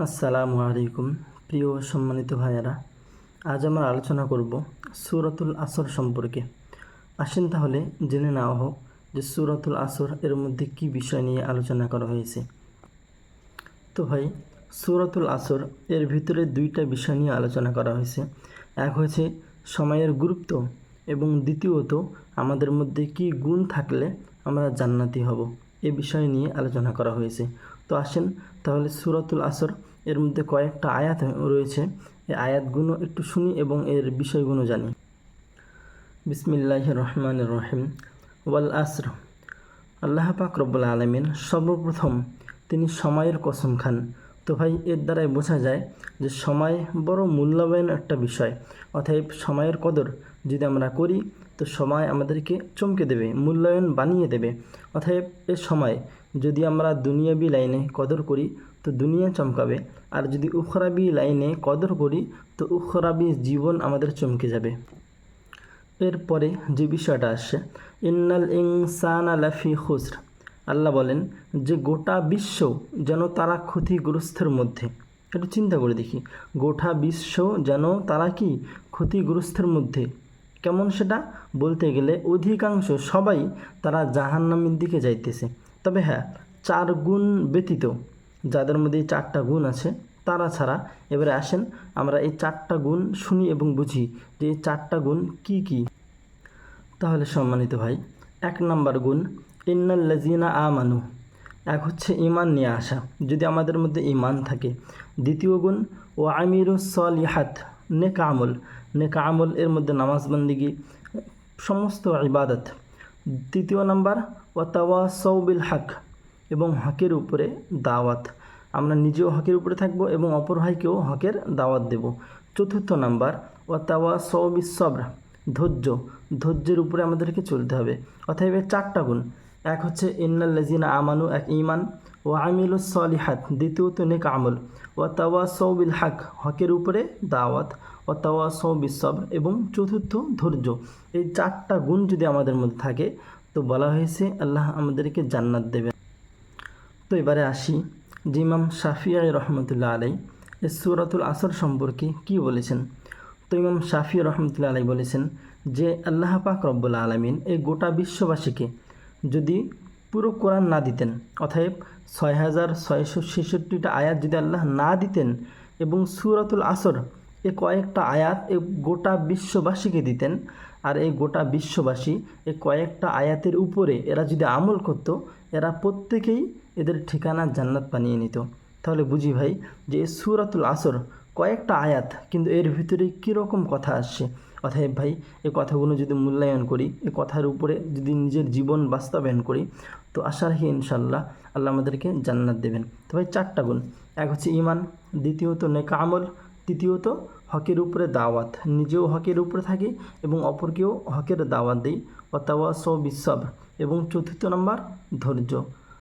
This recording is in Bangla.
আসসালামু আলাইকুম, প্রিয় সম্মানিত ভাইয়েরা। আজ আমরা আলোচনা করব সুরাতুল আসর সম্পর্কে। আসেন তাহলে জেনে নেওয়া হোক যে সুরাতুল আসর এর মধ্যে কি বিষয় নিয়ে আলোচনা করা হয়েছে। তো ভাই, সুরাতুল আসর এর ভিতরে দুইটা বিষয় নিয়ে আলোচনা করা হয়েছে। এক হয়েছে সময়ের গুরুত্ব এবং দ্বিতীয়ত আমাদের মধ্যে কি গুণ থাকলে আমরা জান্নাতি হব, এ বিষয় নিয়ে আলোচনা করা হয়েছে। তো আসেন, তাহলে সুরাতুল আসর এর মধ্যে কয়েকটা আয়াত রয়েছে। এই আয়াতগুলো একটু শুনি এবং এর বিষয়গুলো জানি। বিসমিল্লাহ রহমান রহিম। ওয়াল আসর। আল্লাহ পাক রব্বুল আলমিন সর্বপ্রথম তিনি সময়ের কসম খান। তো ভাই, এর দ্বারাই বোঝা যায় যে সময় বড় মূল্যবান একটা বিষয়। অতএব সময়ের কদর যদি আমরা করি, তো সময় আমাদেরকে চমকে দেবে, মূল্যায়ন বানিয়ে দেবে। অতএব এ সময় যদি আমরা দুনিয়াবি লাইনে কদর করি, তো দুনিয়া চমকাবে। আর যদি উখরাবি লাইনে কদর করি, তো উখরাবি জীবন আমাদের চমকে যাবে। এরপরে যে বিষয়টা আসছে, ইন্নাল ইনসান আলাফি খুসর। আল্লাহ বলেন যে গোটা বিশ্ব যেন তারা ক্ষতিগ্রস্তের মধ্যে। একটু চিন্তা করে দেখি। গোটা বিশ্ব যেন তারা কি ক্ষতিগ্রস্তের মধ্যে? কেমন সেটা? বলতে গেলে অধিকাংশ সবাই তারা জাহান্নামের দিকে যাইতেছে। তবে হ্যাঁ চার গুণ ব্যতীত যাদের মধ্যে এই চারটা গুণ আছে, তারা ছাড়া। এবারে আসেন, আমরা এই চারটা গুণ শুনি এবং বুঝি যে এই চারটা গুণ কি কি। তাহলে সম্মানিত ভাই, এক নাম্বার গুণ ইন্নাল লাজিনা আমানু, এক হচ্ছে ইমান নিয়ে আসা, যদি আমাদের মধ্যে ইমান থাকে। দ্বিতীয় গুণ ও আমিরু সলিহাত, নেকা আমল। নেকা আমল এর মধ্যে নামাজ বন্দিগি সমস্ত ইবাদত। তৃতীয় নাম্বার ও তাওয়া সৌবিল হক, এবং হকের উপরে দাওয়াত। আমরা নিজেও হকের উপরে থাকব এবং অপর ভাইকেও হকের দাওয়াত দেব। চতুর্থ নাম্বার ও তাওয়া সৌবিস সবর, ধৈর্য। ধৈর্যের উপরে আমাদেরকে চলতে হবে। অতএব চারটা গুণ এক হচ্ছে ইন্নাল্লাজিনা আমানু, এক ইমান ও আমিল সলিহাত দ্বিতীয়ত, নেক আমল ও তাওয়া সৌবিল হক হকের উপরে দাওয়াত ও তাওয়া সৌবিস সবর এবং চতুর্থ, ধৈর্য। এই চারটা গুণ যদি আমাদের মধ্যে থাকে, তো বলা হয়েছে, আল্লাহ আমাদেরকে জান্নাত দেবে তো এবারে আসি, যে ইমাম শাফিয়াই রহমতুল্লাহ আলাই এ সুরাতুল আসর সম্পর্কে কি বলেছেন? তো ইমাম শাফি রহমতুল্লাহ আলাই বলেছেন যে, আল্লাহ পাক রব্বুল আলমিন এই গোটা বিশ্ববাসীকে যদি পুরো কোরআন না দিতেন, অতএব ছয় হাজার ছয়শো ছেষট্টিটা আয়াত যদি আল্লাহ না দিতেন এবং সুরাতুল আসর এ কয়েকটা আয়াত এ গোটা বিশ্ববাসীকে দিতেন, আর এই গোটা বিশ্ববাসী এ কয়েকটা আয়াতের উপরে এরা যদি আমল করত, এরা প্রত্যেকেই এদের ঠিকানা জান্নাত বানিয়ে নিত। তাহলে বুঝি ভাই, যে সুরাতুল আসর কয়েকটা আয়াত কিন্তু এর ভিতরে কীরকম কথা আসছে? অতএব ভাই এই কথাগুলো যদি মূল্যায়ন করি এই কথার উপরে যদি নিজের জীবন বাস্তবায়ন করি, তো আশা রাখি ইনশাল্লাহ আল্লাহ আমাদেরকে জান্নাত দেবেন। তো ভাই, চারটা গুণ। এক হচ্ছে ইমান দ্বিতীয়ত নেকা আমল, তৃতীয়ত হকের উপরে দাওয়াত। নিজেও হকের উপরে থাকি এবং অপরকেও হকের দাওয়াত দিই। অথবা সব বিশ্বাব এবং চতুর্থ নম্বর, ধৈর্য।